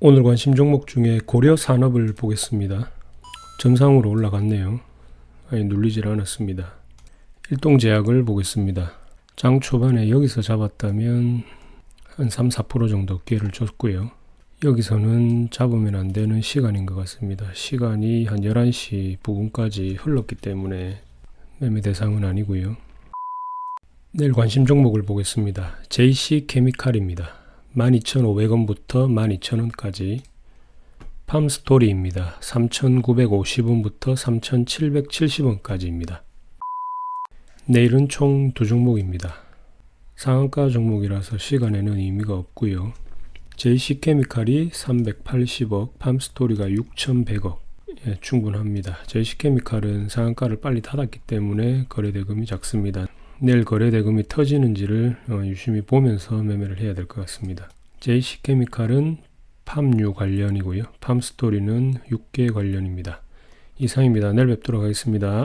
오늘 관심 종목 중에 고려 산업을 보겠습니다. 정상으로 올라갔네요. 아니 눌리질 않았습니다. 일동제약을 보겠습니다. 장 초반에 여기서 잡았다면 한 3, 4% 정도 기회를 줬고요. 여기서는 잡으면 안 되는 시간인 것 같습니다. 시간이 한 11시 부근까지 흘렀기 때문에 매매 대상은 아니고요. 내일 관심 종목을 보겠습니다. JC 케미칼입니다. 12,500원부터 12,000원까지 팜스토리입니다. 3,950원부터 3,770원까지입니다. 내일은 총 두 종목입니다. 상한가 종목이라서 시간에는 의미가 없고요. JC 케미칼이 380억, 팜스토리가 6,100억. 예, 충분합니다. JC 케미칼은 상한가를 빨리 닫았기 때문에 거래 대금이 작습니다. 내일 거래 대금이 터지는지를 어, 유심히 보면서 매매를 해야 될 것 같습니다. JC 케미칼은 팜유 관련이고요. 팜스토리는 육계 관련입니다. 이상입니다. 내일 뵙도록 하겠습니다.